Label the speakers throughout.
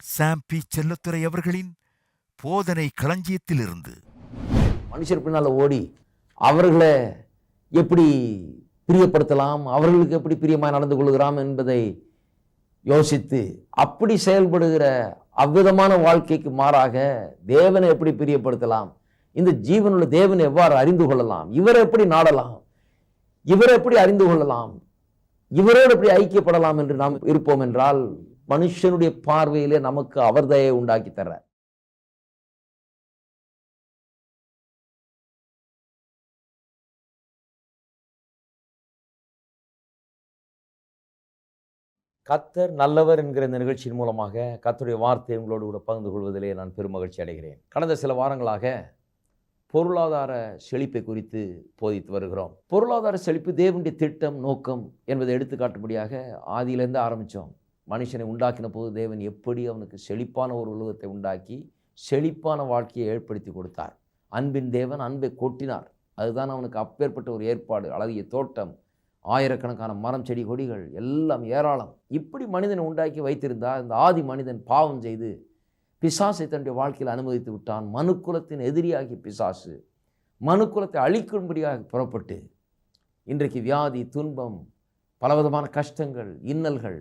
Speaker 1: Zombie Chellathurai அவர்களின் போதனை களஞ்சியத்திலிருந்து.
Speaker 2: மனுஷர் பின்னால் ஓடி அவர்களை எப்படி பிரியப்படுத்தலாம் அவர்களுக்கு எப்படி பிரியமாக நடந்து கொள்கிறோம் என்பதை யோசித்து அப்படி செயல்படுகிற அவ்விதமான வாழ்க்கைக்கு மாறாக தேவனை எப்படி பிரியப்படுத்தலாம் இந்த ஜீவனுள்ள தேவனை எவ்வாறு அறிந்து கொள்ளலாம் இவரை எப்படி நாடலாம் இவரை எப்படி அறிந்து கொள்ளலாம் இவரோடு எப்படி ஐக்கியப்படலாம் என்று நாம் இருப்போம் என்றால் மனுஷனுடைய பார்வையிலே நமக்கு அவர் தயை உண்டாக்கி தர்றார். கத்தர் நல்லவர் என்கிற இந்த நிகழ்ச்சியின் மூலமாக கத்தருடைய வார்த்தை உங்களோடு கூட பகிர்ந்து கொள்வதிலே நான் பெருமகிழ்ச்சி அடைகிறேன். கடந்த சில வாரங்களாக பொருளாதார செழிப்பை குறித்து போதித்து வருகிறோம். பொருளாதார செழிப்பு தேவனுடைய திட்டம் நோக்கம் என்பதை எடுத்துக்காட்டும்படியாக ஆதியிலேருந்து ஆரம்பித்தோம். மனுஷனை உண்டாக்கின போது தேவன் எப்படி அவனுக்கு செழிப்பான ஒரு உலகத்தை உண்டாக்கி செழிப்பான வாழ்க்கையை ஏற்படுத்தி கொடுத்தார். அன்பின் தேவன் அன்பை கொட்டினார். அதுதான் அவனுக்கு அப்பேற்பட்ட ஒரு ஏற்பாடு. அழகிய தோட்டம் ஆயிரக்கணக்கான மரம் செடி கொடிகள் எல்லாம் ஏராளம். இப்படி மனிதனை உண்டாக்கி வைத்திருந்தால் இந்த ஆதி மனிதன் பாவம் செய்து பிசாசை தன்னுடைய வாழ்க்கையில் அனுமதித்து விட்டான். மனுக்குலத்தின் எதிரியாகி பிசாசு மனுக்குலத்தை அழிக்கும்படியாக புறப்பட்டு இன்றைக்கு வியாதி துன்பம் பலவிதமான கஷ்டங்கள் இன்னல்கள்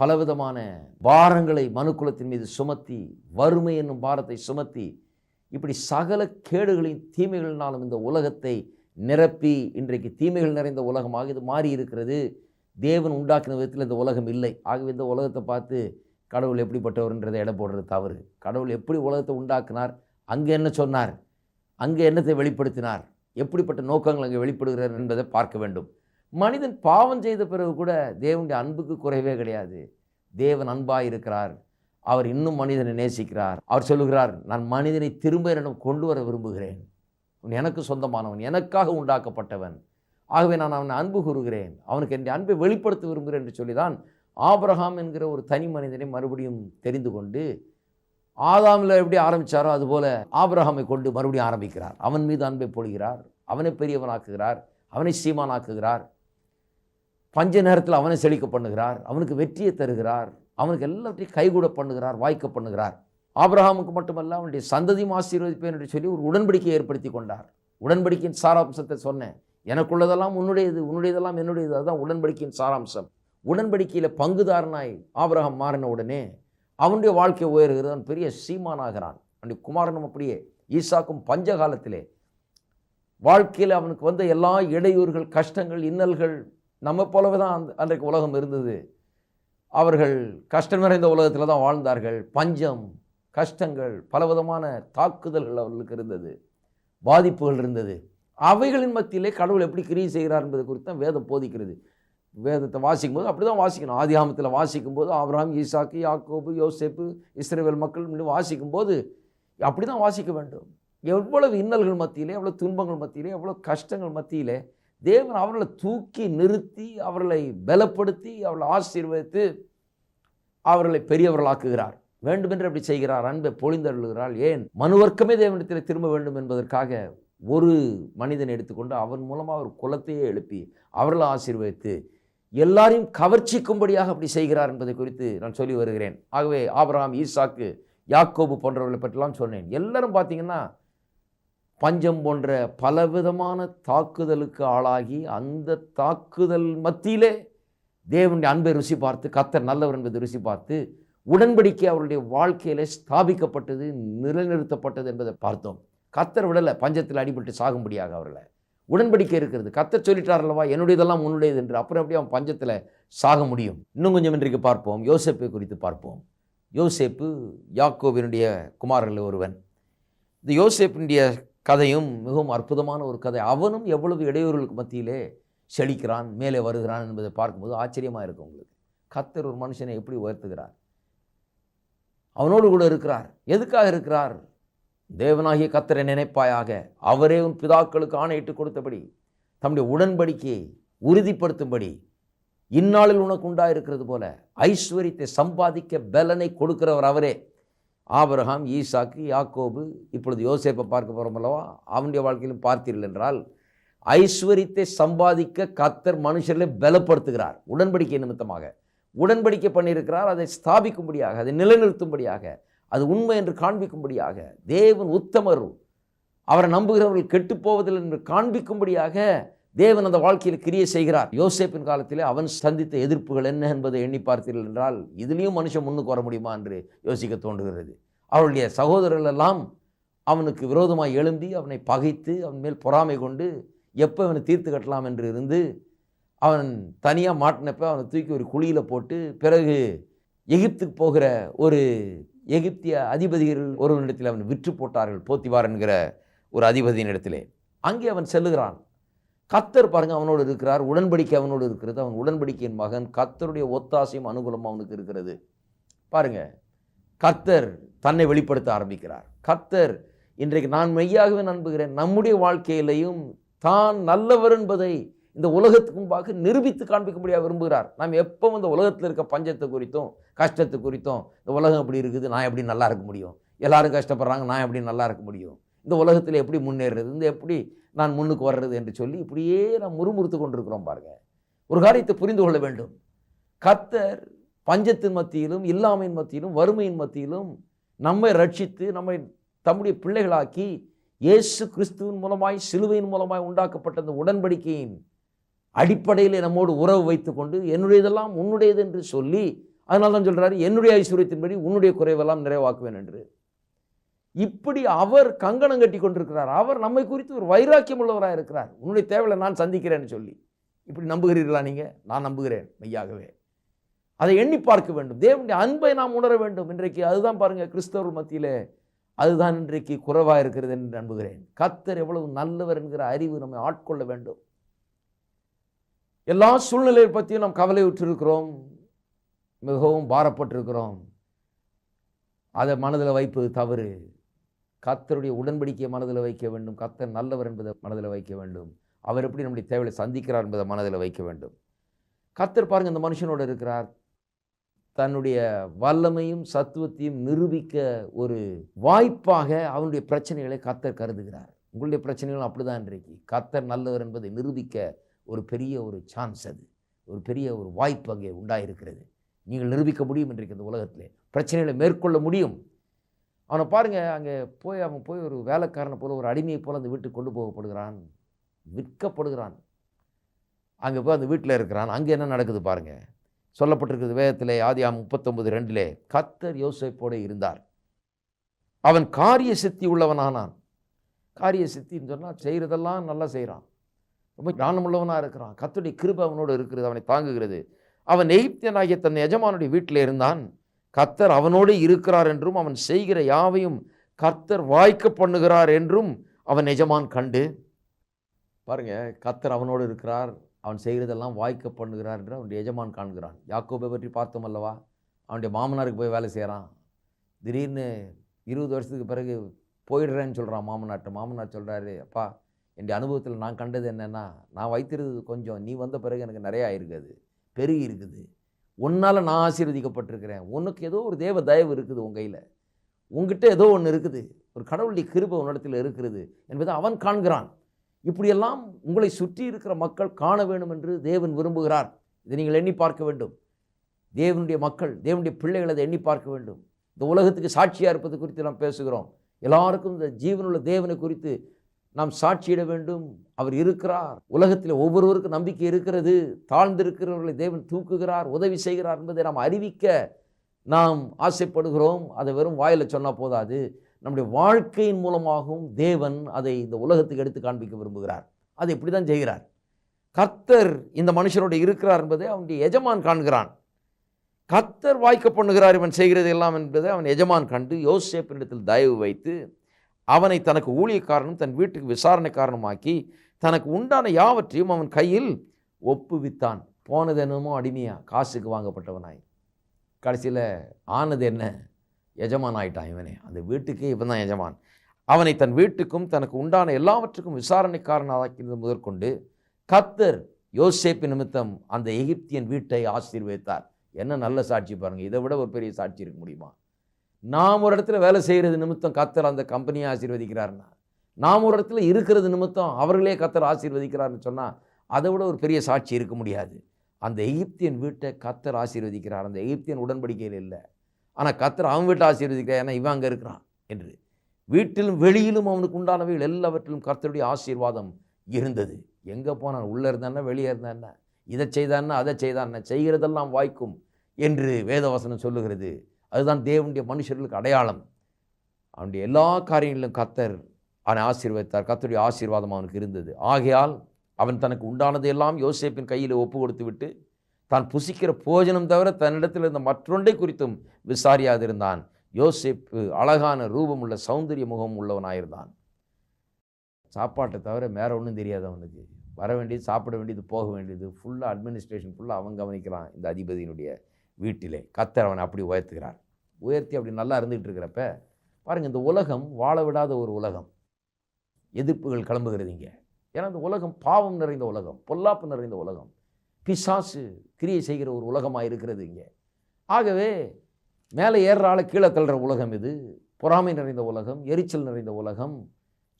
Speaker 2: பலவிதமான பாரங்களை மனுக்குலத்தின் மீது சுமத்தி வறுமை என்னும் பாரத்தை சுமத்தி இப்படி சகல கேடுகளின் தீமைகளினாலும் இந்த உலகத்தை நிரப்பி இன்றைக்கு தீமைகள் நிறைந்த உலகமாக இது மாறி இருக்கிறது தேவன் உண்டாக்கின விதத்தில் இந்த உலகம் இல்லை. ஆகவே இந்த உலகத்தை பார்த்து கடவுள் எப்படிப்பட்டவர்ன்றதை எடை போடுறது தவறு. கடவுள் எப்படி உலகத்தை உண்டாக்கினார்? அங்கே என்ன சொன்னார்? அங்கே என்னத்தை வெளிப்படுத்தினார்? எப்படிப்பட்ட நோக்கங்கள் அங்கே வெளிப்படுகிறார் என்பதை பார்க்க வேண்டும். மனிதன் பாவம் செய்த பிறகு கூட தேவனுடைய அன்புக்கு குறைவே கிடையாது. தேவன் அன்பாக இருக்கிறார். அவர் இன்னும் மனிதனை நேசிக்கிறார். அவர் சொல்லுகிறார் நான் மனிதனை திரும்ப என்னிடம் கொண்டு வர விரும்புகிறேன். உன் எனக்கு சொந்தமானவன் எனக்காக உண்டாக்கப்பட்டவன். ஆகவே நான் அவனை அன்பு கூறுகிறேன். அவனுக்கு என்னுடைய அன்பை வெளிப்படுத்த விரும்புகிறேன் என்று சொல்லி தான் ஆபிரகாம் என்கிற ஒரு தனி மனிதனை மறுபடியும் தெரிந்து கொண்டு ஆதாமில் எப்படி ஆரம்பித்தாரோ அதுபோல ஆபரகாமை கொண்டு மறுபடியும் ஆரம்பிக்கிறார். அவன் மீது அன்பை பொழிகிறார். அவனை பெரியவனாக்குகிறார். அவனை சீமானாக்குகிறார். பஞ்ச நேரத்தில் அவனை செழிக்க பண்ணுகிறார் அவனுக்கு வெற்றியை தருகிறார் அவனுக்கு எல்லாவற்றையும் கைகூட பண்ணுகிறார் வாய்க்க பண்ணுகிறார். ஆபிரஹாமுக்கு மட்டுமல்ல அவனுடைய சந்ததியும் ஆசீர்வதிப்பேன் என்று சொல்லி ஒரு உடன்படிக்கையை ஏற்படுத்தி கொண்டார். உடன்படிக்கையின் சாராம்சத்தை சொன்னேன். எனக்குள்ளதெல்லாம் உன்னுடையது உன்னுடையதெல்லாம் என்னுடையது அதுதான் உடன்படிக்கையின் சாராம்சம். உடன்படிக்கையில் பங்குதாரனாய் ஆபிரகம் மாறின உடனே அவனுடைய வாழ்க்கை உயர்கிறது. அவன் பெரிய சீமானாகிறான். அவனுடைய குமாரனும் அப்படியே ஈசாக்கும் பஞ்ச காலத்திலே வாழ்க்கையில் அவனுக்கு வந்த எல்லா இடையூறுகள் கஷ்டங்கள் இன்னல்கள் நம்ம போலவே தான் அந்த அன்றைக்கு உலகம் இருந்தது. அவர்கள் கஷ்டம் நிறைந்த உலகத்தில் தான் வாழ்ந்தார்கள். பஞ்சம் கஷ்டங்கள் பலவிதமான தாக்குதல்கள் அவர்களுக்கு இருந்தது. பாதிப்புகள் இருந்தது. அவைகளின் மத்தியிலே கடவுள் எப்படி கிரியை செய்கிறார் என்பது குறித்து தான் வேதம் போதிக்கிறது. வேதத்தை வாசிக்கும்போது அப்படி தான் வாசிக்கணும் ஆதியாமத்தில் வாசிக்கும்போது ஆபிரகாம் ஈசாக்கு யாக்கோபு யோசேப்பு இஸ்ரேவேல் மக்கள் வாசிக்கும் வாசிக்கும்போது அப்படி தான் வாசிக்க வேண்டும். எவ்வளவு இன்னல்கள் மத்தியிலே எவ்வளோ துன்பங்கள் மத்தியிலே எவ்வளோ கஷ்டங்கள் மத்தியிலே தேவன் அவர்களை தூக்கி நிறுத்தி அவர்களை பலப்படுத்தி அவர்களை ஆசீர்வதித்து அவர்களை பெரியவர்களாக்குகிறார். வேண்டுமென்று அப்படி செய்கிறார். அன்பை பொழிந்தருளுகிறாள் ஏன்? மனுவர்க்கமே தேவனிடத்தில் திரும்ப வேண்டும் என்பதற்காக ஒரு மனிதனை எடுத்துக்கொண்டு அவன் மூலமாக ஒரு குலத்தையே எழுப்பி அவர்களை ஆசீர்வதித்து எல்லாரையும் கவர்ச்சிக்கும்படியாக அப்படி செய்கிறார் என்பதை குறித்து நான் சொல்லி வருகிறேன். ஆகவே ஆபராம் ஈசாக்கு யாக்கோபு போன்றவர்களை பற்றிலாம் சொன்னேன். எல்லாரும் பார்த்தீங்கன்னா பஞ்சம் போன்ற பலவிதமான தாக்குதலுக்கு ஆளாகி அந்த தாக்குதல் மத்தியிலே தேவனுடைய அன்பை ருசி பார்த்து கத்தர் நல்லவர் என்பதை ருசி பார்த்து உடன்படிக்கை அவருடைய வாழ்க்கையிலே ஸ்தாபிக்கப்பட்டது நிலைநிறுத்தப்பட்டது என்பதை பார்த்தோம். கத்தர் விடலை பஞ்சத்தில் அடிபட்டு சாகும்படியாக அவர்களை. உடன்படிக்கை இருக்கிறது. கத்தர் சொல்லிட்டார் அல்லவா என்னுடையதெல்லாம் உன்னுடையது என்று. அப்புறம் எப்படி அவன் பஞ்சத்தில் சாக முடியும்? இன்னும் கொஞ்சம் இன்றைக்கு பார்ப்போம். யோசேப்பை குறித்து பார்ப்போம். யோசேப்பு யாக்கோவினுடைய குமாரர்கள் ஒருவன். இந்த யோசேப்பினுடைய கதையும் மிகவும் அற்புதமான ஒரு கதை. அவனும் எவ்வளவு இடையூறுகளுக்கு மத்தியிலே செழிக்கிறான் மேலே வருகிறான் என்பதை பார்க்கும்போது ஆச்சரியமாக இருக்கும் உங்களுக்கு. கத்தர் ஒரு மனுஷனை எப்படி உயர்த்துகிறார்? அவனோடு கூட இருக்கிறார். எதுக்காக இருக்கிறார்? தேவனாகிய கத்தரை நினைப்பாயாக. அவரே உன் பிதாக்களுக்கு ஆணையிட்டு கொடுத்தபடி தம்முடைய உடன்படிக்கையை உறுதிப்படுத்தும்படி இந்நாளில் உனக்கு உண்டாயிருக்கிறது போல ஐஸ்வர்யத்தை சம்பாதிக்க பலனை கொடுக்கிறவர் அவரே. ஆபரகாம் ஈசாக்கு யாக்கோபு இப்பொழுது யோசேப்பை பார்க்க போகிறோம் அல்லவா? அவனுடைய வாழ்க்கையிலும் பார்த்தீர்கள் என்றால் ஐஸ்வர்யத்தை சம்பாதிக்க கத்தர் மனுஷர்களை பலப்படுத்துகிறார். உடன்படிக்கை நிமித்தமாக. உடன்படிக்கை பண்ணியிருக்கிறார் அதை ஸ்தாபிக்கும்படியாக அதை நிலைநிறுத்தும்படியாக அது உண்மை என்று காண்பிக்கும்படியாக தேவன் உத்தமர். அவரை நம்புகிறவர்கள் கெட்டுப் போவதில்லை என்று காண்பிக்கும்படியாக தேவன் அந்த வாழ்க்கையில் கிரியை செய்கிறார். யோசேப்பின் காலத்திலே அவன் சந்தித்த எதிர்ப்புகள் என்ன என்பதை எண்ணி பார்த்தீர்கள் என்றால் இதுலேயும் மனுஷன் முன்னுக்கு வர முடியுமா என்று யோசிக்க தோன்றுகிறது. அவருடைய சகோதரர்கள் எல்லாம் அவனுக்கு விரோதமாக எழும்பி அவனை பகைத்து அவன் மேல் பொறாமை கொண்டு எப்போ அவனை தீர்த்து கட்டலாம் என்று இருந்து அவன் தனியாக மாட்டினப்போ அவனை தூக்கி ஒரு குழியில் போட்டு பிறகு எகிப்துக்கு போகிற ஒரு எகிப்திய அதிபதிகள் ஒருவனிடத்தில் அவன் விற்று போட்டார்கள் போத்திவார் என்கிற ஒரு அதிபதியின் இடத்திலே அங்கே அவன் செல்லுகிறான். கத்தர் பாருங்கள் அவனோடு இருக்கிறார். உடன்படிக்கை அவனோடு இருக்கிறது. அவன் உடன்படிக்கையின் மகன். கத்தருடைய ஒத்தாசையும் அனுகூலமும் அவனுக்கு இருக்கிறது. பாருங்க கத்தர் தன்னை வெளிப்படுத்த ஆரம்பிக்கிறார். கத்தர் இன்றைக்கு நான் மெய்யாகவே நம்புகிறேன். நம்முடைய வாழ்க்கையிலையும் தான் நல்லவர் என்பதை இந்த உலகத்துக்கு முன்பாக நிரூபித்து காண்பிக்கும்படியாக விரும்புகிறார். நாம் எப்போ இந்த உலகத்தில் இருக்க பஞ்சத்தை குறித்தும் கஷ்டத்தை குறித்தும் இந்த உலகம் எப்படி இருக்குது நான் எப்படி நல்லா இருக்க முடியும்? எல்லாரும் கஷ்டப்படுறாங்க நான் எப்படி நல்லா இருக்க முடியும்? இந்த உலகத்தில் எப்படி முன்னேறுறது? இந்த எப்படி நான் முன்னுக்கு வர்றது என்று சொல்லி இப்படியே நாம் முறுமுறுத்து கொண்டிருக்கிறோம் பாருங்க. ஒரு காரியத்தை புரிந்து கொள்ள வேண்டும். கத்தர் பஞ்சத்தின் மத்தியிலும் இல்லாமையின் மத்தியிலும் வறுமையின் மத்தியிலும் நம்மை ரட்சித்து நம்மை தம்முடைய பிள்ளைகளாக்கி இயேசு கிறிஸ்துவின் மூலமாய் சிலுவையின் மூலமாய் உண்டாக்கப்பட்ட அந்த உடன்படிக்கையின் அடிப்படையில் நம்மோடு உறவு வைத்துக்கொண்டு என்னுடையதெல்லாம் உன்னுடையது என்று சொல்லி அதனால தான் சொல்கிறாரு என்னுடைய ஐஸ்வர்யத்தின்படி உன்னுடைய குறைவெல்லாம் நிறைவாக்குவேன் என்று. இப்படி அவர் கங்கணம் கட்டி கொண்டிருக்கிறார். அவர் நம்மை குறித்து ஒரு வைராக்கியம் உள்ளவராக இருக்கிறார். உன்னுடைய தேவையை நான் சந்திக்கிறேன்னு சொல்லி. இப்படி நம்புகிறீர்களா நீங்கள் நான் நம்புகிறேன் மெய்யாகவே. அதை எண்ணி பார்க்க வேண்டும். தேவனுடைய அன்பை நாம் உணர வேண்டும். இன்றைக்கு அதுதான் பாருங்கள் கிறிஸ்தவர் மத்தியிலே அதுதான் இன்றைக்கு குறைவாக இருக்கிறது என்று நம்புகிறேன். கத்தர் எவ்வளவு நல்லவர் என்கிற அறிவு நம்மை ஆட்கொள்ள வேண்டும். எல்லா சூழ்நிலையை பற்றியும் நாம் கவலை விட்டிருக்கிறோம் மிகவும் பாரப்பட்டிருக்கிறோம். அதை மனதில் வைப்பது தவறு. கத்தருடைய உடன்படிக்கையை மனதில் வைக்க வேண்டும். கத்தர் நல்லவர் என்பதை மனதில் வைக்க வேண்டும். அவர் எப்படி நம்முடைய தேவையை சந்திக்கிறார் என்பதை மனதில் வைக்க வேண்டும். கத்தர் பாருங்க இந்த மனுஷனோடு இருக்கிறார். தன்னுடைய வல்லமையும் சத்துவத்தையும் நிரூபிக்க ஒரு வாய்ப்பாக அவனுடைய பிரச்சனைகளை கத்தர் கருதுகிறார். உங்களுடைய பிரச்சனைகளும் அப்படிதான் இன்றைக்கு. கத்தர் நல்லவர் என்பதை நிரூபிக்க ஒரு பெரிய ஒரு சான்ஸ் அது. ஒரு பெரிய ஒரு வாய்ப்பு அங்கே உண்டாயிருக்கிறது. நீங்கள் நிரூபிக்க முடியும் இன்றைக்கு இந்த உலகத்திலே. பிரச்சனைகளை மேற்கொள்ள முடியும். அவனை பாருங்கள் அங்கே போய் அவன் போய் ஒரு வேலைக்காரனை போல் ஒரு அடிமையை போல் அந்த வீட்டுக்கு கொண்டு போகப்படுகிறான். விற்கப்படுகிறான். அங்கே போய் அந்த வீட்டில் இருக்கிறான். அங்கே என்ன நடக்குது பாருங்க. சொல்லப்பட்டிருக்கிறது வேதத்தில் ஆதியாம் முப்பத்தொன்பது ரெண்டிலே கத்தர் யோசேப்போடு இருந்தார். அவன் காரிய சித்தி உள்ளவனானான். காரிய சித்தின்னு சொன்னால் செய்கிறதெல்லாம் நல்லா செய்கிறான் ரொம்ப ஞானமுள்ளவனாக இருக்கிறான். கத்துடைய கிருப அவனோடு இருக்கிறது அவனை தாங்குகிறது. அவன் எகிப்தியனாகிய தன் எஜமானுடைய வீட்டில் இருந்தான். கர்த்தர் அவனோடு இருக்கிறார் என்றும் அவன் செய்கிற யாவையும் கர்த்தர் வாய்க்க பண்ணுகிறார் என்றும் அவன் எஜமான் கண்டு. பாருங்க கர்த்தர் அவனோடு இருக்கிறார் அவன் செய்கிறதெல்லாம் வாய்க்க பண்ணுகிறார் என்று அவனுடைய எஜமான் காண்கிறான். யாக்கோபை பற்றி பார்த்தோம் அல்லவா? அவனுடைய மாமனாருக்கு போய் வேலை செய்கிறான் திடீர்னு இருபது வருஷத்துக்கு பிறகு போயிடுறேன்னு சொல்கிறான் மாமனார்ட்ட. மாமனார் சொல்கிறாரு அப்பா என்னுடைய அனுபவத்தில் நான் கண்டது என்னென்னா நான் வைத்திருந்தது கொஞ்சம் நீ வந்த பிறகு எனக்கு நிறையா இருக்குது பெருகி இருக்குது. உன்னால் நான் ஆசீர்வதிக்கப்பட்டிருக்கிறேன். உனக்கு ஏதோ ஒரு தேவ தயவு இருக்குது உன் கையில். உங்ககிட்ட ஏதோ ஒன்று இருக்குது. ஒரு கடவுளுடைய கிருபை உன்னிடத்தில் இருக்கிறது என்பதை அவன் காண்கிறான். இப்படியெல்லாம் உங்களை சுற்றி இருக்கிற மக்கள் காண வேண்டும் என்று தேவன் விரும்புகிறார். இதை நீங்கள் எண்ணி பார்க்க வேண்டும். தேவனுடைய மக்கள் தேவனுடைய பிள்ளைகளை அதை எண்ணி பார்க்க வேண்டும். இந்த உலகத்துக்கு சாட்சியாக இருப்பது குறித்து நாம் பேசுகிறோம். எல்லாருக்கும் இந்த ஜீவனுள்ள தேவனை குறித்து நாம் சாட்சியிட வேண்டும். அவர் இருக்கிறார். உலகத்தில் ஒவ்வொருவருக்கும் நம்பிக்கை இருக்கிறது. தாழ்ந்திருக்கிறவர்களை தேவன் தூக்குகிறார் உதவி செய்கிறார் என்பதை நாம் அறிவிக்க நாம் ஆசைப்படுகிறோம். அதை வெறும் வாயில் சொன்னால் போதாது. நம்முடைய வாழ்க்கையின் மூலமாகவும் தேவன் அதை இந்த உலகத்துக்கு எடுத்து காண்பிக்க விரும்புகிறார். அதை இப்படி தான் செய்கிறார். கர்த்தர் இந்த மனுஷனோடு இருக்கிறார் என்பதை அவனுடைய எஜமான் காண்கிறான். கர்த்தர் வாய்க்க பண்ணுகிறார் இவன் செய்கிறது எல்லாம் என்பதை அவன் எஜமான் கண்டு யோசேப்பினிடத்தில் தயவு வைத்து அவனை தனக்கு ஊழியக்காரனும் தன் வீட்டுக்கு விசாரணைக்காரனுமாக்கி தனக்கு உண்டான யாவற்றையும் அவன் கையில் ஒப்புவித்தான். போனது என்னமோ அடிமையா? காசுக்கு வாங்கப்பட்டவனாய். கடைசியில் ஆனது என்ன? எஜமான் ஆயிட்டான் இவனே. அந்த வீட்டுக்கே இவன் தான் எஜமான். அவனை தன் வீட்டுக்கும் தனக்கு உண்டான எல்லாவற்றுக்கும் விசாரணைக்காரனாக்கினது முதற்கொண்டு கத்தர் யோசேப்பு நிமித்தம் அந்த எகிப்தியன் வீட்டை ஆசீர்வதித்தார். என்ன நல்ல சாட்சி பாருங்கள் இதை விட ஒரு பெரிய சாட்சி இருக்க முடியுமா? நாம் ஒரு இடத்துல வேலை செய்கிறது நிமித்தம் கத்தர் அந்த கம்பெனியை ஆசீர்வதிக்கிறார்னா நாம் ஒரு இடத்துல இருக்கிறது நிமித்தம் அவர்களே கத்தர் ஆசீர்வதிக்கிறாருன்னு சொன்னால் அதை விட ஒரு பெரிய சாட்சி இருக்க முடியாது. அந்த எகிப்தியன் வீட்டை கத்தர் ஆசீர்வதிக்கிறார். அந்த எகிப்தியன் உடன்படிக்கையில் இல்லை. ஆனால் கத்தர் அவன் வீட்டை ஆசீர்வதிக்கிறார். ஏன்னா இவன் அங்கே இருக்கிறான் என்று. வீட்டிலும் வெளியிலும் அவனுக்கு உண்டானவைகள் எல்லாவற்றிலும் கர்த்தருடைய ஆசீர்வாதம் இருந்தது. எங்கே போனான்? உள்ளே இருந்தான்னா வெளியே இருந்தான்னா இதை செய்தான்னா அதை செய்தான்னா செய்கிறதெல்லாம் வாய்க்கும் என்று வேதவசனம் சொல்லுகிறது. அதுதான் தேவனுடைய மனுஷர்களுக்கு அடையாளம். அவனுடைய எல்லா காரியங்களிலும் கத்தர் அவனை ஆசீர்வதித்தார். கத்தருடைய ஆசீர்வாதம் அவனுக்கு இருந்தது. ஆகையால் அவன் தனக்கு உண்டானதையெல்லாம் யோசேப்பின் கையில் ஒப்பு கொடுத்து விட்டு தான் புசிக்கிற போஜனம் தவிர தன்னிடத்தில் இருந்த மற்றொன்றை குறித்தும் விசாரியாதிருந்தான். யோசேப்பு அழகான ரூபமுள்ள சௌந்தரிய முகம் உள்ளவனாயிருந்தான். சாப்பாட்டை தவிர வேற ஒன்றும் தெரியாது அவனுக்கு. வர வேண்டியது சாப்பிட வேண்டியது போக வேண்டியது. ஃபுல்லாக அட்மினிஸ்ட்ரேஷன் ஃபுல்லாக அவன் கவனிக்கிறான் இந்த அதிபதியினுடைய வீட்டிலே. கத்தர் அவனை அப்படி உயர்த்துகிறார். உயர்த்தி அப்படி நல்லா இருந்துகிட்டு இருக்கிறப்ப பாருங்கள் இந்த உலகம் வாழ விடாத ஒரு உலகம். எதிர்ப்புகள் கிளம்புகிறது இங்கே. ஏன்னா இந்த உலகம் பாவம் நிறைந்த உலகம் பொல்லாப்பு நிறைந்த உலகம். பிசாசு கிரியை செய்கிற ஒரு உலகமாக இருக்கிறது இங்கே. ஆகவே மேலே ஏறுற ஆளை கீழே தள்ளுற உலகம் இது. பொறாமை நிறைந்த உலகம் எரிச்சல் நிறைந்த உலகம்.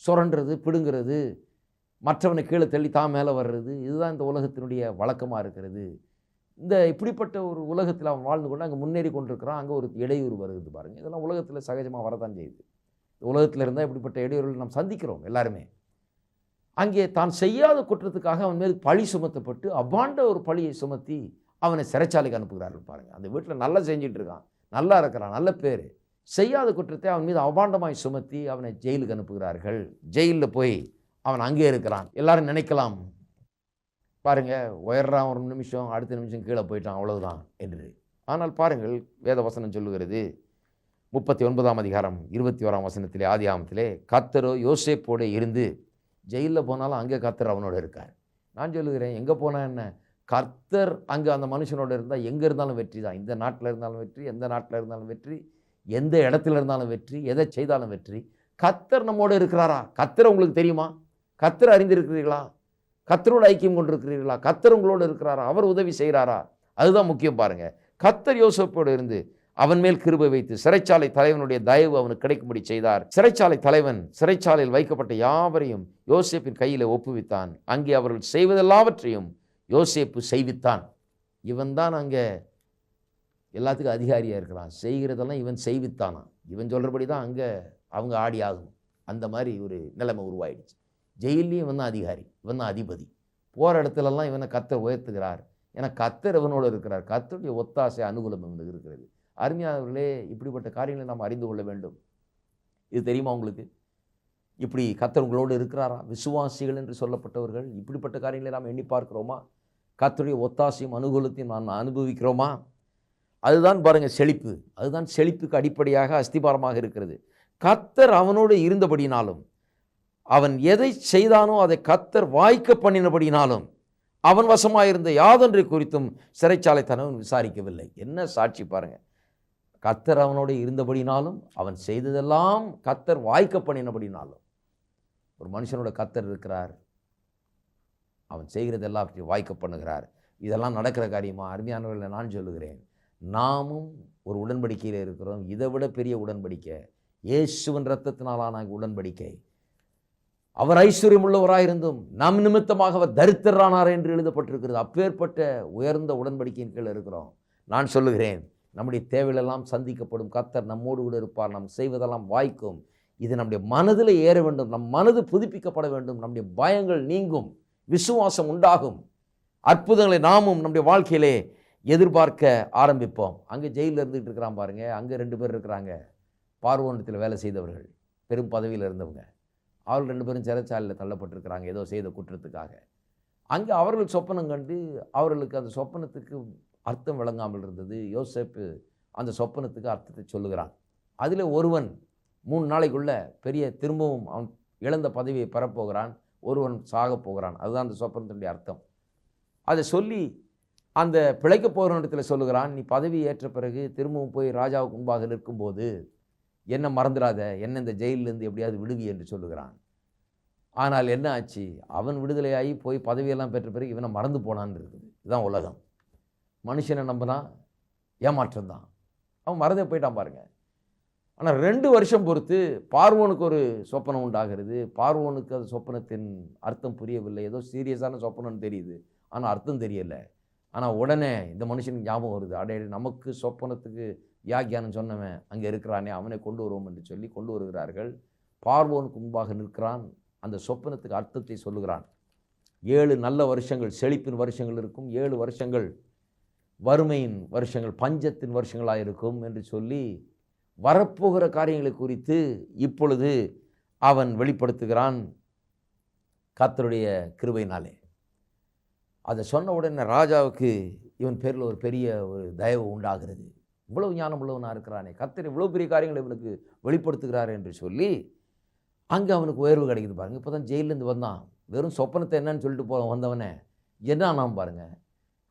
Speaker 2: சுரண்டுறது பிடுங்கிறது மற்றவனை கீழே தள்ளி தான் மேலே வர்றது. இதுதான் இந்த உலகத்தினுடைய வழக்கமாக இருக்கிறது. இந்த இப்படிப்பட்ட ஒரு உலகத்தில் அவன் வாழ்ந்து கொண்டு அங்கே முன்னேறி கொண்டிருக்கிறான். அங்கே ஒரு இடையூறு வருது பாருங்கள் இதெல்லாம் உலகத்தில் சகஜமாக வரதான் செய்யுது. உலகத்தில் இருந்தால் இப்படிப்பட்ட இடையூறுகள் நாம் சந்திக்கிறோம் எல்லாருமே. அங்கே தான் செய்யாத குற்றத்துக்காக அவன் மீது பழி சுமத்தப்பட்டு அவ்வாண்ட ஒரு பழியை சுமத்தி அவனை சிறைச்சாலைக்கு அனுப்புகிறார்கள் பாருங்கள் அந்த வீட்டில் நல்லா செஞ்சுட்டு இருக்கான். நல்லா இருக்கிறான். நல்ல பேர். செய்யாத குற்றத்தை அவன் மீது அபாண்டமாய் சுமத்தி அவனை ஜெயிலுக்கு அனுப்புகிறார்கள். ஜெயிலில் போய் அவன் அங்கே இருக்கிறான். எல்லாரும் நினைக்கலாம். பாருங்கள் உயர்றான் ஒரு நிமிஷம் அடுத்த நிமிஷம் கீழே போயிட்டான் அவ்வளவுதான் என்று. ஆனால் பாருங்கள் வேத வசனம் சொல்லுகிறது முப்பத்தி ஒன்பதாம் அதிகாரம் இருபத்தி ஓராம் வசனத்திலே ஆதி ஆமத்திலே கத்தரோ யோசேப்போடு இருந்து ஜெயிலில் போனாலும் அங்கே கத்தர் அவனோட இருக்கார். நான் சொல்லுகிறேன் எங்கே போனால் என்ன? கர்த்தர் அங்கே அந்த மனுஷனோட இருந்தால் எங்கே இருந்தாலும் வெற்றி தான். இந்த நாட்டில் இருந்தாலும் வெற்றி எந்த நாட்டில் இருந்தாலும் வெற்றி எந்த இடத்துல இருந்தாலும் வெற்றி எதை செய்தாலும் வெற்றி. கத்தர் நம்மோடு இருக்கிறாரா? கத்தர் உங்களுக்கு தெரியுமா? கத்தர் அறிந்திருக்கிறீர்களா? கத்தரோட ஐக்கியம் கொண்டிருக்கிறீர்களா? கத்தர் உங்களோடு இருக்கிறாரா? அவர் உதவி செய்கிறாரா? அதுதான் முக்கியம் பாருங்கள் கத்தர் யோசப்போடு இருந்து அவன் மேல் கிருபை வைத்து சிறைச்சாலை தலைவனுடைய தயவு அவனுக்கு கிடைக்கும்படி செய்தார். சிறைச்சாலை தலைவன் சிறைச்சாலையில் வைக்கப்பட்ட யாவரையும் யோசேப்பின் கையில் ஒப்புவித்தான். அங்கே அவர்கள் செய்வதெல்லாவற்றையும் யோசேப்பு செய்வித்தான். இவன் தான் அங்கே எல்லாத்துக்கும் அதிகாரியாக இருக்கிறான். செய்கிறதெல்லாம் இவன் செய்வித்தானான் இவன் சொல்கிறபடி தான் அங்கே அவங்க ஆடி ஆகும் அந்த மாதிரி ஒரு நிலைமை உருவாயிடுச்சு. ஜெயிலையும் இவன் தான் அதிகாரி இவன் தான் அதிபதி. போகிற இடத்துலலாம் இவனை கத்தர் உயர்த்துகிறார். ஏன்னா கத்தர் இவனோடு இருக்கிறார். கத்தருடைய ஒத்தாசை அனுகூலம் இவனுக்கு இருக்கிறது. அருமையானவர்களே இப்படிப்பட்ட காரியங்களை நாம் அறிந்து கொள்ள வேண்டும். இது தெரியுமா உங்களுக்கு? இப்படி கத்தர் உங்களோடு இருக்கிறாரா? விசுவாசிகள் என்று சொல்லப்பட்டவர்கள் இப்படிப்பட்ட காரியங்களை நாம் எண்ணி பார்க்கிறோமா? கத்தருடைய ஒத்தாசையும் அனுகூலத்தையும் நாம் அனுபவிக்கிறோமா? அதுதான் பாருங்கள் செழிப்பு. அதுதான் செழிப்புக்கு அடிப்படையாக அஸ்திபாரமாக இருக்கிறது. கத்தர் அவனோடு இருந்தபடினாலும் அவன் எதை செய்தானோ அதை கத்தர் வாய்க்க பண்ணினபடினாலும் அவன் வசமாயிருந்த யாதொன்றை குறித்தும் சிறைச்சாலை தனவன் விசாரிக்கவில்லை. என்ன சாட்சி பாருங்க. கத்தர் அவனோடு இருந்தபடினாலும் அவன் செய்ததெல்லாம் கத்தர் வாய்க்க பண்ணினபடினாலும் ஒரு மனுஷனோட கத்தர் இருக்கிறார். அவன் செய்கிறதெல்லாம் அப்படி வாய்க்க பண்ணுகிறார். இதெல்லாம் நடக்கிற காரியமா? அருமையானவர்களை நான் சொல்லுகிறேன். நாமும் ஒரு உடன்படிக்கையில் இருக்கிறோம். இதை விட பெரிய உடன்படிக்கை. இயேசுவின் ரத்தத்தினாலான உடன்படிக்கை. அவர் ஐஸ்வர்யம் உள்ளவராயிருந்தும் நம் நிமித்தமாக அவர் தரித்திரானார் என்று எழுதப்பட்டிருக்கிறது. அப்பேற்பட்ட உயர்ந்த உடன்படிக்கையின் கீழ் இருக்கிறோம். நான் சொல்லுகிறேன் நம்முடைய தேவையிலெல்லாம் சந்திக்கப்படும் கத்தர் நம்மோடு கூட இருப்பார். நாம் செய்வதெல்லாம் வாய்க்கும். இது நம்முடைய மனதில் ஏற வேண்டும். நம் மனது புதுப்பிக்கப்பட வேண்டும். நம்முடைய பயங்கள் நீங்கும். விசுவாசம் உண்டாகும். அற்புதங்களை நாமும் நம்முடைய வாழ்க்கையிலே எதிர்பார்க்க ஆரம்பிப்போம். அங்கே ஜெயிலில் இருந்துகிட்டு இருக்கிறான் பாருங்கள் அங்கே ரெண்டு பேர் இருக்கிறாங்க. பார்வோனத்தில் வேலை செய்தவர்கள். பெரும் பதவியில் இருந்தவங்க. அவர்கள் ரெண்டு பேரும் சிறைச்சாலையில் தள்ளப்பட்டிருக்கிறாங்க ஏதோ செய்த குற்றத்துக்காக. அங்கே அவர்கள் சொப்பனம் கண்டு அவர்களுக்கு அந்த சொப்பனத்துக்கு அர்த்தம் விளங்காமல் இருந்தது. யோசேப்பு அந்த சொப்பனத்துக்கு அர்த்தத்தை சொல்லுகிறான். அதில் ஒருவன் மூணு நாளைக்குள்ள பெரிய திரும்பவும் அவன் இழந்த பதவியை பெறப்போகிறான் ஒருவன் சாகப் போகிறான். அதுதான் அந்த சொப்பனத்தினுடைய அர்த்தம். அதை சொல்லி அந்த பிழைக்க போகிற இடத்துல சொல்லுகிறான் நீ பதவி ஏற்ற பிறகு திரும்பவும் போய் ராஜாவுக்கு முன்பாக நிற்கும்போது என்ன மறந்துடாத என்ன இந்த ஜெயிலிருந்து எப்படியாவது விடுவி என்று சொல்லுகிறான். ஆனால் என்ன ஆச்சு? அவன் விடுதலையாகி போய் பதவியெல்லாம் பெற்ற பிறகு இவனை மறந்து போனான்னு இருக்குது. இதுதான் உலகம். மனுஷனை நம்பினா ஏமாற்றம் தான் அவன் மறந்தே போயிட்டான் பாருங்கள் ஆனால் ரெண்டு வருஷம் பொறுத்து பார்வோனுக்கு ஒரு சொப்பனம் உண்டாகிறது. பார்வோனுக்கு அது சொப்பனத்தின் அர்த்தம் புரியவில்லை. ஏதோ சீரியஸான சொப்பனம்னு தெரியுது. ஆனால் அர்த்தம் தெரியலை. ஆனால் உடனே இந்த மனுஷனுக்கு ஞாபகம் வருது. அடே நமக்கு சொப்பனத்துக்கு வியாக்கியானம் சொன்னவன் அங்கே இருக்கிறானே அவனை கொண்டு வருவோம் என்று சொல்லி கொண்டு வருகிறார்கள். பார்வோனுக்கு முன்பாக நிற்கிறான். அந்த சொப்பனத்துக்கு அர்த்தத்தை சொல்லுகிறான். ஏழு நல்ல வருஷங்கள் செழிப்பின் வருஷங்கள் இருக்கும். ஏழு வருஷங்கள் வறுமையின் வருஷங்கள் பஞ்சத்தின் வருஷங்களாக இருக்கும் என்று சொல்லி வரப்போகிற காரியங்களை குறித்து இப்பொழுது அவன் வெளிப்படுத்துகிறான் கத்தருடைய கிருபையினாலே. அதை சொன்ன உடனே ராஜாவுக்கு இவன் பேரில் ஒரு பெரிய ஒரு தயவு உண்டாகிறது. இவ்வளவு ஞானம் உள்ளவனாக இருக்கிறானே. கத்தர் இவ்வளோ பெரிய காரியங்களை இவனுக்கு வெளிப்படுத்துகிறார் என்று சொல்லி அங்கே அவனுக்கு உயர்வு கிடைக்குது பாருங்கள் இப்போ தான் ஜெயிலேருந்து வந்தான். வெறும் சொப்பனத்தை என்னன்னு சொல்லிட்டு போ வந்தவனே. என்ன நாம் பாருங்கள்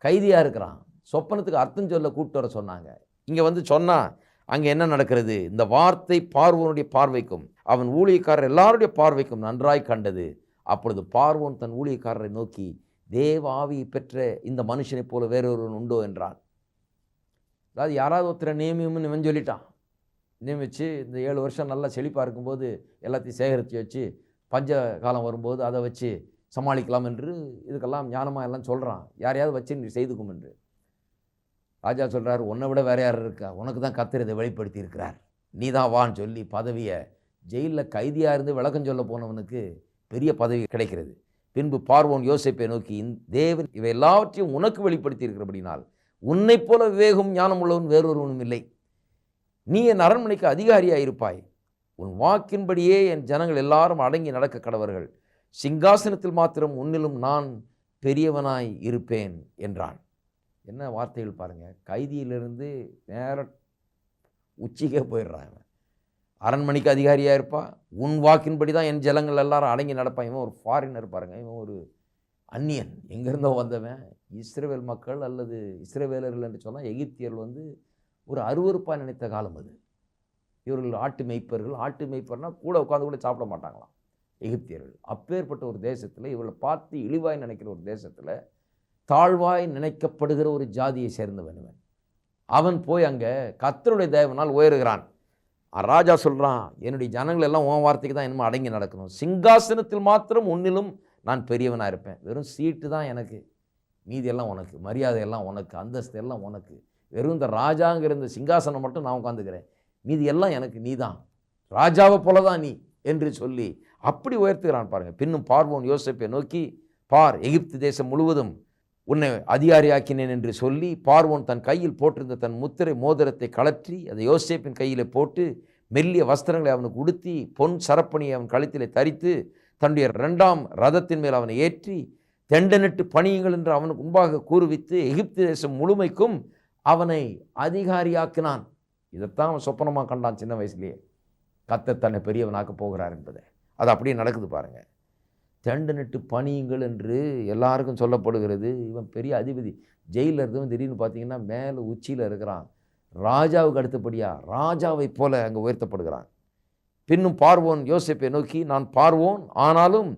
Speaker 2: கைதியாக இருக்கிறான். சொப்பனத்துக்கு அர்த்தம் சொல்ல கூப்பிட்டு வர சொன்னாங்க. இங்கே வந்து சொன்னால் அங்கே என்ன நடக்கிறது? இந்த வார்த்தை பார்வோனுடைய பார்வைக்கும் அவன் ஊழியக்காரர் எல்லாருடைய பார்வைக்கும் நன்றாய் கண்டது. அப்பொழுது பார்வோன் தன் ஊழியக்காரரை நோக்கி தேவ ஆவி பெற்ற இந்த மனுஷனைப் போல வேறொருவன் உண்டோ என்றான். அதாவது யாராவது ஒருத்தரை நியமியம்னு இவன் சொல்லிட்டான். நியமித்து இந்த ஏழு வருஷம் நல்லா செழிப்பாக இருக்கும்போது எல்லாத்தையும் சேகரித்து வச்சு பஞ்ச காலம் வரும்போது அதை வச்சு சமாளிக்கலாம் என்று இதுக்கெல்லாம் ஞானமாக எல்லாம் சொல்கிறான் யாரையாவது வச்சு நீ செய்துக்கும் என்று. ராஜா சொல்கிறார் உன்னை விட வேற யார் இருக்கா? உனக்கு தான் கத்தர் இதை வெளிப்படுத்தி இருக்கிறார். நீ தான் வான்னு சொல்லி பதவியை ஜெயிலில் கைதியாக இருந்து விளக்கம் சொல்ல போனவனுக்கு பெரிய பதவி கிடைக்கிறது. பின்பு பார்வோன் யோசிப்பை நோக்கி "இந்த தேவன் இவை எல்லாவற்றையும் உனக்கு வெளிப்படுத்தி இருக்கிறபடினால் உன்னைப் போல விவேகம் ஞானம் உள்ளவன் வேறொருவனும் இல்லை. நீ என் அரண்மனைக்கு அதிகாரியாக இருப்பாய் உன் வாக்கின்படியே என் ஜனங்கள் எல்லாரும் அடங்கி நடக்க கடவர்கள். சிங்காசனத்தில் மாத்திரம் உன்னிலும் நான் பெரியவனாய் இருப்பேன் என்றான். என்ன வார்த்தைகள் பாருங்கள் கைதியிலிருந்து நேர உச்சிக்கே போயிடுறான் அரண்மனைக்கு அதிகாரியாக இருப்பா உன் வாக்கின்படி தான் என் ஜனங்கள் எல்லாரும் அடங்கி நடப்பான். இவன் ஒரு ஃபாரினர் பாருங்க. இவன் ஒரு அந்நியன். எங்கேருந்தோ வந்தவன். இஸ்ரேவேல் மக்கள் அல்லது இஸ்ரேவேலர்கள் என்று சொன்னால் எகிப்தியர்கள் வந்து ஒரு அருவருப்பாக நினைத்த காலம் அது. இவர்கள் ஆட்டு மேய்ப்பர்கள். ஆட்டு மேய்ப்பர்னால் கூட உட்காந்து கூட சாப்பிட மாட்டாங்களாம். எகிப்தியர்கள். அப்பேற்பட்ட ஒரு தேசத்தில் இவளை பார்த்து இழிவாய் நினைக்கிற ஒரு தேசத்தில் தாழ்வாய் நினைக்கப்படுகிற ஒரு ஜாதியை சேர்ந்தவன் அவன் போய் அங்கே கத்தருடைய தேவனால் உயருகிறான். ராஜா சொல்கிறான் என்னுடைய ஜனங்கள் எல்லாம் உன் வார்த்தைக்கு தான் என்னமோ அடங்கி நடக்கணும். சிங்காசனத்தில் மாத்திரம் உன்னிலும் நான் பெரியவனாக இருப்பேன். வெறும் சீட்டு தான் எனக்கு. மீதியெல்லாம் உனக்கு. மரியாதை எல்லாம் உனக்கு. அந்தஸ்து எல்லாம் உனக்கு. வெறும் இந்த ராஜாங்கிற இந்த சிங்காசனம் மட்டும் நான் உட்காந்துக்கிறேன் மீதி எல்லாம் எனக்கு நீ தான் ராஜாவை போல தான் நீ என்று சொல்லி அப்படி உயர்த்துகிறான் பாருங்கள் பின்னும் பார்வோன் யோசிப்பை நோக்கி பார் எகிப்து தேசம் முழுவதும் உன்னை அதிகாரியாக்கினேன் என்று சொல்லி பார்வோன் தன் கையில் போட்டிருந்த தன் முத்திரை மோதிரத்தை கழற்றி அதை யோசேப்பின் கையில் போட்டு மெல்லிய வஸ்திரங்களை அவனுக்கு உடுத்தி பொன் சரப்பணியை அவன் கழுத்தில் தரித்து தன்னுடைய இரண்டாம் ரதத்தின் மேல் அவனை ஏற்றி தெண்டனிட்டு பணியுங்கள் என்று அவனுக்கு முன்பாக கூறுவித்து எகிப்து தேசம் முழுமைக்கும் அவனை அதிகாரியாக்கினான். இதைத்தான் அவன் சொப்பனமாக கண்டான் சின்ன வயசுலேயே. கத்த தன்னை பெரியவனாக்க போகிறார் என்பதை. அது அப்படியே நடக்குது பாருங்கள் தெண்டனிட்டு பணியுங்கள் என்று எல்லாருக்கும் சொல்லப்படுகிறது. இவன் பெரிய அதிபதி. ஜெயிலில் இருந்தவன் திடீர்னு பார்த்தீங்கன்னா மேலே உச்சியில் இருக்கிறான். ராஜாவுக்கு அடுத்தபடியாக ராஜாவை போல அங்கே உயர்த்தப்படுகிறான். பின்னும் பார்வோன் யோசிப்பை நோக்கி நான் பார்வோன் ஆனாலும்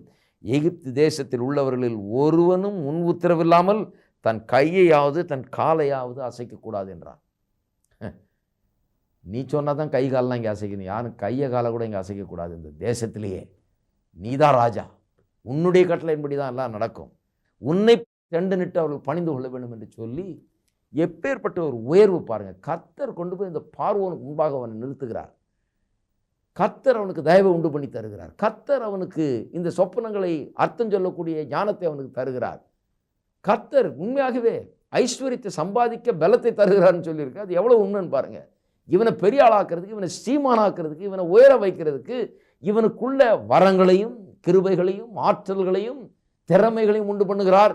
Speaker 2: எகிப்து தேசத்தில் உள்ளவர்களில் ஒருவனும் முன் உத்தரவில்லாமல் தன் கையையாவது தன் காலையாவது அசைக்கக்கூடாது என்றான். நீ சொன்னால் தான் கை காலெலாம் இங்கே அசைக்கணும். யாரும் கையை காலை கூட இங்கே அசைக்கக்கூடாது இந்த தேசத்திலேயே நீதான் ராஜா. உன்னுடைய கட்டளையின்படி தான் எல்லாம் நடக்கும். உன்னை ரெண்டு நிட்டு அவர்கள் பணிந்து கொள்ள வேண்டும் என்று சொல்லி எப்பேற்பட்ட ஒரு உயர்வு பாருங்கள் கர்த்தர் கொண்டு போய் இந்த பார்வோனுக்கு முன்பாக அவனை நிறுத்துகிறார். கர்த்தர் அவனுக்கு தயவை உண்டு பண்ணி தருகிறார். கர்த்தர் அவனுக்கு இந்த சொப்பனங்களை அர்த்தம் சொல்லக்கூடிய ஞானத்தை அவனுக்கு தருகிறார். கர்த்தர் உண்மையாகவே ஐஸ்வர்யத்தை சம்பாதிக்க பலத்தை தருகிறார்னு சொல்லியிருக்கு. அது எவ்வளோ உண்மைன்னு பாருங்க. இவனை பெரிய ஆளாக்குறதுக்கு இவனை சீமானாக்குறதுக்கு இவனை உயர வைக்கிறதுக்கு இவனுக்குள்ள வரங்களையும் கிருபைகளையும் ஆற்றல்களையும் திறமைகளையும் உண்டு பண்ணுகிறார்.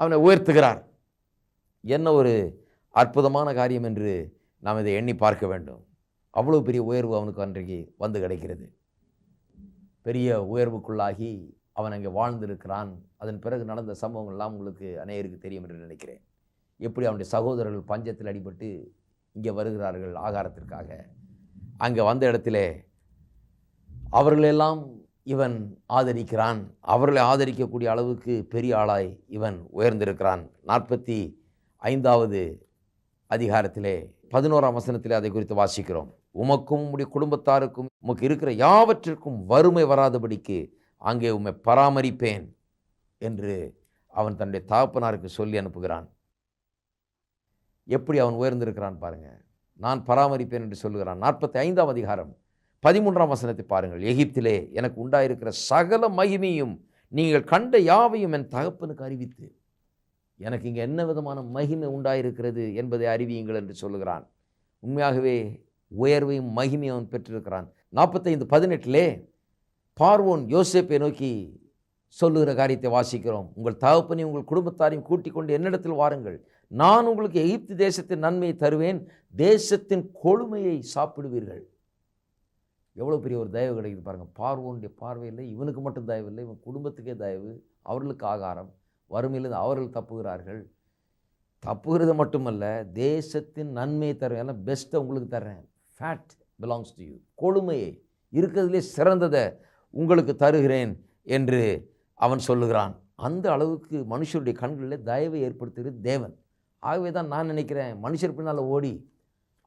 Speaker 2: அவனை உயர்த்துகிறார். என்ன ஒரு அற்புதமான காரியம் என்று நாம் இதை எண்ணி பார்க்க வேண்டும். அவ்வளோ பெரிய உயர்வு அவனுக்கு அன்றைக்கு வந்து கிடைக்கிறது. பெரிய உயர்வுக்குள்ளாகி அவன் அங்கே வாழ்ந்திருக்கிறான். அதன் பிறகு நடந்த சம்பவங்கள்லாம் உங்களுக்கு அநேகருக்கு தெரியும் என்று நினைக்கிறேன். எப்படி அவனுடைய சகோதரர்கள் பஞ்சத்தில் அடிபட்டு இங்கே வருகிறார்கள் ஆகாரத்திற்காக. அங்கே வந்த இடத்திலே அவர்களெல்லாம் இவன் ஆதரிக்கிறான். அவர்களை ஆதரிக்கக்கூடிய அளவுக்கு பெரிய ஆளாய் இவன் உயர்ந்திருக்கிறான். நாற்பத்தி ஐந்தாவது அதிகாரத்திலே பதினோராம் வசனத்திலே அதை குறித்து வாசிக்கிறோம். உமக்கும் உம்முடைய குடும்பத்தாருக்கும் உமக்கு இருக்கிற யாவற்றிற்கும் வறுமை வராதபடிக்கு அங்கே உம்மை பராமரிப்பேன் என்று அவன் தன்னுடைய தகப்பனாருக்கு சொல்லி அனுப்புகிறான். எப்படி அவன் உயர்ந்திருக்கிறான் பாருங்க. நான் பராமரிப்பேன் என்று சொல்லுகிறான். நாற்பத்தி ஐந்தாம் அதிகாரம் பதிமூன்றாம் வசனத்தை பாருங்கள். எகிப்திலே எனக்கு உண்டாயிருக்கிற சகல மகிமையும் நீங்கள் கண்ட யாவையும் என் தகப்பனுக்கு அறிவித்து எனக்கு இங்கே என்ன விதமான மகிமை உண்டாயிருக்கிறது என்பதை அறிவியுங்கள் என்று சொல்லுகிறான். உண்மையாகவே உயர்வையும் மகிமையும் அவன் பெற்றிருக்கிறான். நாற்பத்தைந்து பதினெட்டிலே பார்வோன் யோசேப்பை நோக்கி சொல்லுகிற காரியத்தை வாசிக்கிறோம். உங்கள் தகப்பனையும் உங்கள் குடும்பத்தாரையும் கூட்டிக் கொண்டு என்னிடத்தில் வாருங்கள். நான் உங்களுக்கு எகிப்து தேசத்தின் நன்மையை தருவேன். தேசத்தின் கொழுமையை சாப்பிடுவீர்கள். எவ்வளோ பெரிய ஒரு தயவு கிடைக்குது பாருங்கள் பார்வோனுடைய பார்வையில் இவனுக்கு மட்டும் தயவு இல்லை இவன் குடும்பத்துக்கே தயவு அவர்களுக்கு ஆகாரம் வறுமையிலிருந்து அவர்கள் தப்புகிறார்கள். தப்புகிறது மட்டுமல்ல தேசத்தின் நன்மையை தருவேன். எல்லாம் பெஸ்ட்டை உங்களுக்கு தர்றேன். ஃபேட் பிலாங்ஸ் டு யூ கொடுமையை இருக்கிறதுலே சிறந்ததை உங்களுக்கு தருகிறேன் என்று அவன் சொல்லுகிறான். அந்த அளவுக்கு மனுஷருடைய கண்களில் தயவை ஏற்படுத்துகிறது தேவன். ஆகவே தான் நான் நினைக்கிறேன் மனுஷர் பின்னால் ஓடி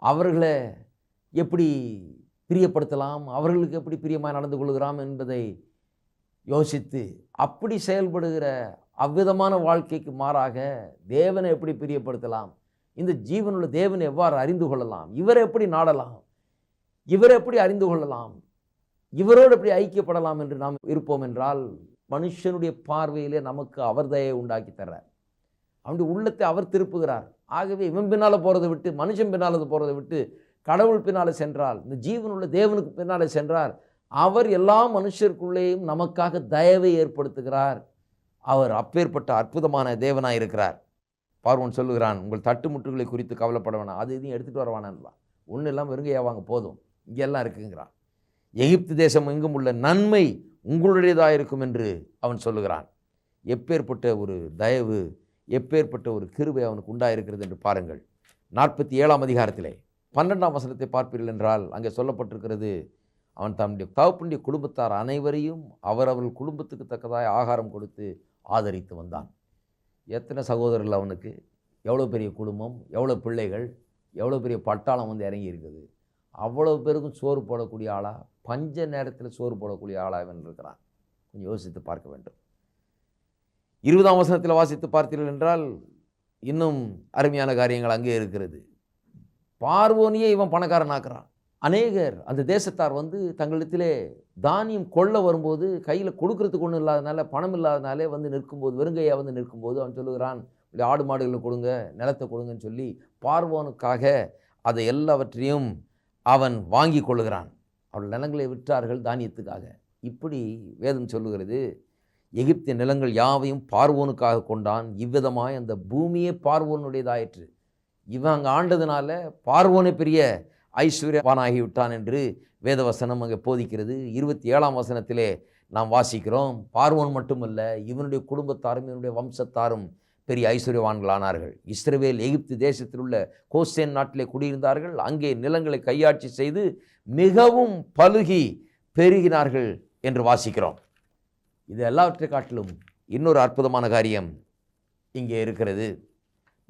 Speaker 2: அவர்களை எப்படி பிரியப்படுத்தலாம் அவர்களுக்கு எப்படி பிரியமாக நடந்து கொள்கிறாம் என்பதை யோசித்து அப்படி செயல்படுகிற அவ்விதமான வாழ்க்கைக்கு மாறாக தேவனை எப்படி பிரியப்படுத்தலாம் இந்த ஜீவனுள்ள தேவனை எவ்வாறு அறிந்து கொள்ளலாம்? இவரை எப்படி நாடலாம்? இவரை எப்படி அறிந்து கொள்ளலாம்? இவரோடு எப்படி ஐக்கியப்படலாம் என்று நாம் இருப்போம் என்றால் மனுஷனுடைய பார்வையிலே நமக்கு அவர் தயை உண்டாக்கி தர்றார். அவனுடைய உள்ளத்தை அவர் திருப்புகிறார். ஆகவே இவன் பின்னால் போகிறதை விட்டு மனுஷன் பின்னால் போகிறதை விட்டு கடவுள் பின்னால் சென்றால் இந்த ஜீவனுள்ள தேவனுக்கு பின்னால் சென்றார் அவர் எல்லா மனுஷருக்குள்ளேயும் நமக்காக தயவை ஏற்படுத்துகிறார். அவர் அப்பேற்பட்ட அற்புதமான தேவனாக இருக்கிறார் பார்வன் சொல்லுகிறான் உங்கள் தட்டுமுட்டுகளை குறித்து கவலைப்பட வேணாம். அது இதையும் எடுத்துகிட்டு வர ஒன்றும் இல்லாமல் வெறுங்கையா வாங்க போதும். இங்கெல்லாம் இருக்குங்கிறான். எகிப்து தேசம் எங்கும் உள்ள நன்மை உங்களுடையதாக இருக்கும் என்று அவன் சொல்லுகிறான். எப்பேற்பட்ட ஒரு தயவு எப்பேற்பட்ட ஒரு கிருபை அவனுக்கு உண்டாயிருக்கிறது என்று பாருங்கள். நாற்பத்தி ஏழாம் அதிகாரத்திலே பன்னெண்டாம் வசனத்தை பார்ப்பீர்கள் என்றால் அங்கே சொல்லப்பட்டிருக்கிறது அவன் தன்னுடைய தகப்பனுடைய குடும்பத்தார் அனைவரையும் அவரவர்கள் குடும்பத்துக்கு தக்கதாய் ஆகாரம் கொடுத்து ஆதரித்து வந்தான். எத்தனை சகோதரர்கள் அவனுக்கு? எவ்வளோ பெரிய குடும்பம்? எவ்வளோ பிள்ளைகள்? எவ்வளோ பெரிய பட்டாளம் வந்து இறங்கி இருக்குது? அவ்வளோ பேருக்கும் சோறு போடக்கூடிய ஆளாக பஞ்ச நேரத்தில் சோறு போடக்கூடிய ஆளாக இவன் இருக்கிறான். கொஞ்சம் யோசித்து பார்க்க வேண்டும். இருபதாம் வசனத்தில் வாசித்து பார்த்தீர்கள் என்றால் இன்னும் அருமையான காரியங்கள் அங்கே இருக்கிறது. பார்வோனியே இவன் பணக்காரன் ஆக்குறான் அநேகர் அந்த தேசத்தார் வந்து தங்களிடத்திலே தானியம் கொள்ள வரும்போது கையில் கொடுக்கறதுக்கு ஒன்றும் இல்லாதனால பணம் இல்லாதனாலே வந்து நிற்கும்போது வெறுங்கையாக வந்து நிற்கும்போது அவன் சொல்லுகிறான் இப்படி ஆடு மாடுகளை கொடுங்க நிலத்தை கொடுங்கன்னு சொல்லி பார்வோனுக்காக அதை எல்லாவற்றையும் அவன் வாங்கி கொள்ளுகிறான். அவள் நிலங்களை விற்றார்கள் தானியத்துக்காக. இப்படி வேதம் சொல்லுகிறது. எகிப்திய நிலங்கள் யாவையும் பார்வோனுக்காக கொண்டான். இவ்விதமாய் அந்த பூமியே பார்வோனுடையதாயிற்று. இவன் அங்கே ஆண்டதுனால பார்வோனே பெரிய ஐஸ்வர்யவானாகி விட்டான் என்று வேதவசனம் அங்கே போதிக்கிறது. இருபத்தி ஏழாம் வசனத்திலே நாம் வாசிக்கிறோம். பார்வோன் மட்டுமல்ல இவனுடைய குடும்பத்தாரும் இவனுடைய வம்சத்தாரும் பெரிய ஐஸ்வர்யவான்களானார்கள். இஸ்ரவேல் எகிப்து தேசத்தில் உள்ள கோசேன் நாட்டிலே குடியிருந்தார்கள். அங்கே நிலங்களை கையாட்சி செய்து மிகவும் பழுகி பெருகினார்கள் என்று வாசிக்கிறோம். இது எல்லாவற்றை காட்டிலும் இன்னொரு அற்புதமான காரியம் இங்கே இருக்கிறது.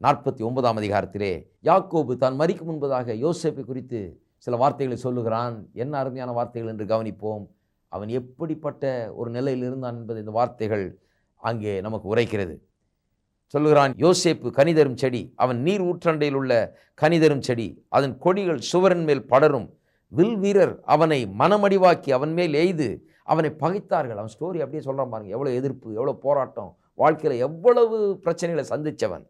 Speaker 2: நாற்பத்தி ஒன்பதாம் அதிகாரத்திலே யாக்கோபு தான் மறிக்கும் முன்பதாக யோசேப்பை குறித்து சில வார்த்தைகளை சொல்லுகிறான். என்ன அருமையான வார்த்தைகள் என்று கவனிப்போம். அவன் எப்படிப்பட்ட ஒரு நிலையில் இருந்தான் என்பது இந்த வார்த்தைகள் அங்கே நமக்கு உரைக்கிறது. சொல்லுகிறான் யோசேப்பு கனிதரும் செடி அவன் நீர் ஊற்றண்டையில் உள்ள கனிதரும் செடி அதன் கொடிகள் சுவரின் மேல் படரும். வில் வீரர் அவனை மனமடிவாக்கி அவன் மேல் எய்து அவனை பகைத்தார்கள். அவன் ஸ்டோரி அப்படியே சொல்கிறான் பாருங்க எவ்வளோ எதிர்ப்பு எவ்வளோ போராட்டம் வாழ்க்கையில் எவ்வளவு பிரச்சனைகளை சந்தித்தவன்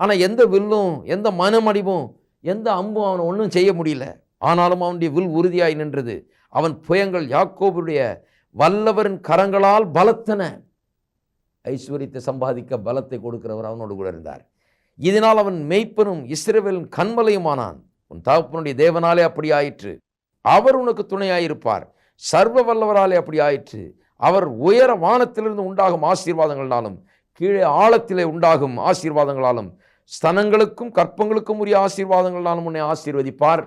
Speaker 2: ஆனால் எந்த வில்லும் எந்த மனமடிவும் எந்த அம்பும் அவனை ஒன்றும் செய்ய முடியல. ஆனாலும் அவனுடைய வில் உறுதியாய் நின்றது. அவன் புயங்கள் யாக்கோபுடைய வல்லவரின் கரங்களால் பலத்தன. ஐஸ்வர்யத்தை சம்பாதிக்க பலத்தை கொடுக்கிறவர் அவனோடு கூட இருந்தார். இதனால் அவன் மெய்ப்பனும் இஸ்ரவேலின் கண்மலையுமானான் உன் தகப்பனுடைய தேவனாலே அப்படி ஆயிற்று. அவர் உனக்கு துணையாயிருப்பார். சர்வ வல்லவராலே அப்படி ஆயிற்று. அவர் உயர வானத்திலிருந்து உண்டாகும் ஆசீர்வாதங்களாலும் கீழே ஆழத்திலே உண்டாகும் ஆசீர்வாதங்களாலும் ஸ்தனங்களுக்கும் கற்பங்களுக்கும் உரிய ஆசீர்வாதங்கள் நான் உன்னை ஆசீர்வதிப்பார்.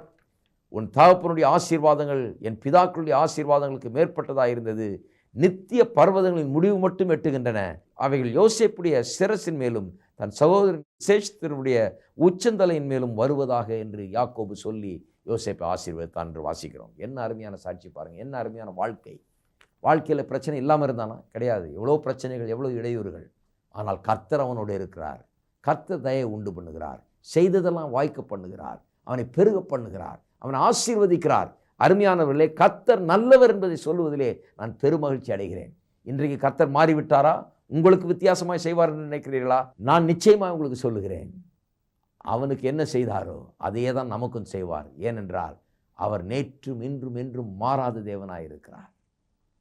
Speaker 2: உன் தகப்பனுடைய ஆசீர்வாதங்கள் என் பிதாக்களுடைய ஆசீர்வாதங்களுக்கு மேற்பட்டதாக இருந்தது. நித்திய பர்வதங்களின் முடிவு மட்டும் எட்டுகின்றன. அவைகள் யோசேப்புடைய சிரசின் மேலும் தன் சகோதரன் சேஷ்தருடைய உச்சந்தலையின் மேலும் வருவதாக என்று யாக்கோபு சொல்லி யோசேப்பை ஆசீர்வதித்தான் என்று வாசிக்கிறோம். என்ன அருமையான சாட்சி பாருங்கள் என்ன அருமையான வாழ்க்கை. வாழ்க்கையில் பிரச்சனை இல்லாமல் இருந்தானா? கிடையாது. எவ்வளோ பிரச்சனைகள் எவ்வளோ இடையூறுகள். ஆனால் கர்த்தர் அவனோடு இருக்கிறார். கர்த்தர் தயை உண்டு பண்ணுகிறார். செய்ததெல்லாம் வாய்க்க பண்ணுகிறார். அவனை பெருக பண்ணுகிறார். அவனை ஆசீர்வதிக்கிறார். அருமையானவர்களே கர்த்தர் நல்லவர் என்பதை சொல்லுவதிலே நான் பெருமகிழ்ச்சி அடைகிறேன். இன்றைக்கு கர்த்தர் மாறிவிட்டாரா? உங்களுக்கு வித்தியாசமாக செய்வார் என்று நினைக்கிறீர்களா? நான் நிச்சயமாக உங்களுக்கு சொல்லுகிறேன். அவனுக்கு என்ன செய்தாரோ அதையே தான் நமக்கும் செய்வார். ஏனென்றால் அவர் நேற்றும் இன்றும் என்றும் மாறாத தேவனாயிருக்கிறார்.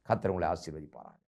Speaker 2: கர்த்தர் உங்களை ஆசீர்வதிப்பாரார்